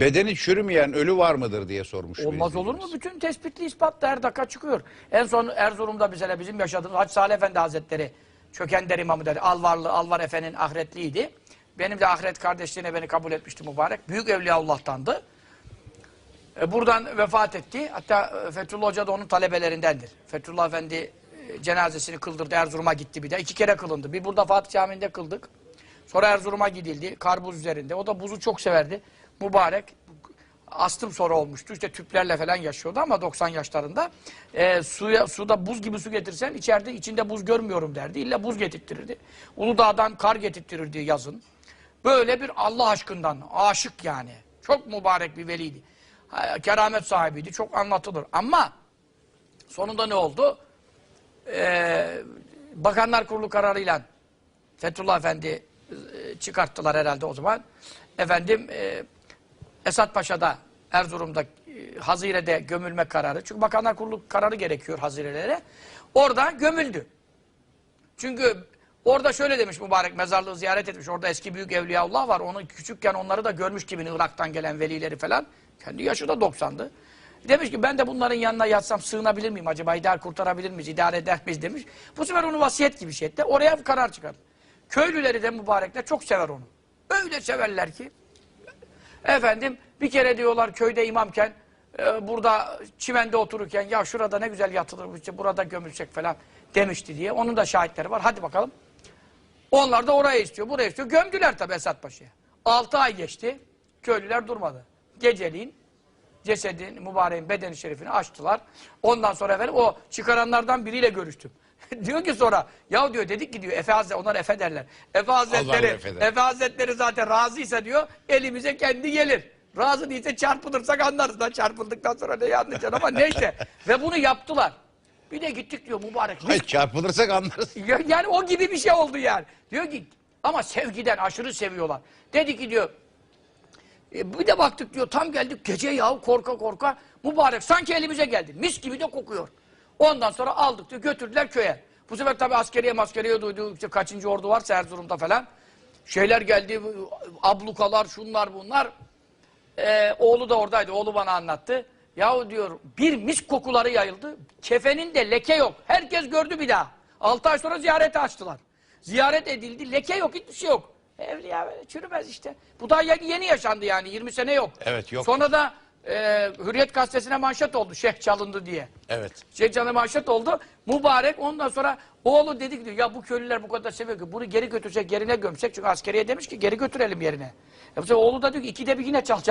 Bedeni çürümeyen ölü var mıdır diye sormuş. Olmaz olur mu? Bütün tespitli ispatla her dakika çıkıyor. En son Erzurum'da mesela bizim yaşadığımız Hacı Salih Efendi Hazretleri Çökender İmamı dedi. Alvarlı, Alvar Efe'nin ahiretliydi. Benim de ahiret kardeşliğine beni kabul etmişti mübarek. Büyük Evliyaullah'tandı. E, buradan vefat etti. Hatta e, Fethullah Hoca da onun talebelerindendir. Fethullah Efendi e, cenazesini kıldırdı. Erzurum'a gitti bir de. İki kere kılındı. Bir burada Fatih Camii'nde kıldık. Sonra Erzurum'a gidildi. Kar buz üzerinde. O da buzu çok severdi. Mübarek. Astım sonra olmuştu. İşte tüplerle falan yaşıyordu ama 90 yaşlarında. E, suya, suda buz gibi su getirsen içeride içinde buz görmüyorum derdi. İlla buz getirttirirdi. Uludağ'dan kar getirttirirdi yazın. Böyle bir Allah aşkından aşık yani. Çok mübarek bir veliydi. Keramet sahibiydi. Çok anlatılır. Ama sonunda ne oldu? Ee, Bakanlar Kurulu kararıyla Fethullah Efendi e, çıkarttılar herhalde o zaman. Efendim e, Esat Paşa'da Erzurum'da e, Hazire'de gömülme kararı. Çünkü Bakanlar Kurulu kararı gerekiyor Hazirelere. Orada gömüldü. Çünkü orada şöyle demiş mübarek mezarlığı ziyaret etmiş. Orada eski büyük evliyaullah var. Onu küçükken onları da görmüş gibi Irak'tan gelen velileri falan. Kendi yaşı da 90'dı. Demiş ki ben de bunların yanına yatsam sığınabilir miyim acaba? İdare kurtarabilir miyiz? idare eder miyiz demiş. Bu sefer onu vasiyet gibi şey etti. Oraya bir karar çıkardı. Köylüleri de mübarekler çok sever onu. Öyle severler ki. Efendim bir kere diyorlar köyde imamken e, burada çimende otururken ya şurada ne güzel yatılır işte burada gömülsek falan demişti diye. Onun da şahitleri var. Hadi bakalım. Onlar da oraya istiyor, buraya istiyor. Gömdüler tabi Esat Paşa'ya. Altı ay geçti. Köylüler durmadı. Geceliğin cesedin, mübareğin bedeni şerifini açtılar. Ondan sonra efendim o çıkaranlardan biriyle görüştüm. diyor ki sonra ya diyor dedik ki diyor Efe Hazretleri, onlar Efe derler. Efe Hazretleri, Efe der. Efe Hazretleri zaten razıysa diyor elimize kendi gelir. Razı değilse çarpılırsak anlarız da çarpıldıktan sonra ne anlayacaksın ama neyse. Ve bunu yaptılar. Bir de gittik diyor mübarek. Hayır, çarpılırsak anlarız. Ya- Yani o gibi bir şey oldu yani. Diyor ki ama sevgiden aşırı seviyorlar. Dedi ki diyor e, bir de baktık diyor tam geldik gece yahu korka korka mübarek sanki elimize geldi. Mis gibi de kokuyor. Ondan sonra aldık diyor götürdüler köye. Bu sefer tabii askeriye maskeriye duydu işte kaçıncı ordu varsa Erzurum'da falan. Şeyler geldi ablukalar şunlar bunlar. Ee, oğlu da oradaydı. Oğlu bana anlattı. Yahu diyor bir mis kokuları yayıldı. Kefeninde leke yok. Herkes gördü bir daha. Altı ay sonra ziyarete açtılar. Ziyaret edildi. Leke yok. Hiçbir şey yok. Evliya böyle çürümez işte. Bu daha yeni, yeni yaşandı yani. 20 sene yok. Evet, yok. Sonra da e, Hürriyet gazetesine manşet oldu. Şeyh çalındı diye. Evet. Şeyh çalındı manşet oldu. Mübarek ondan sonra oğlu dedi ki diyor, ya bu köylüler bu kadar seviyor ki bunu geri götürsek yerine gömsek. Çünkü askeriye demiş ki geri götürelim yerine. E oğlu da diyor ki ikide bir yine çalacak.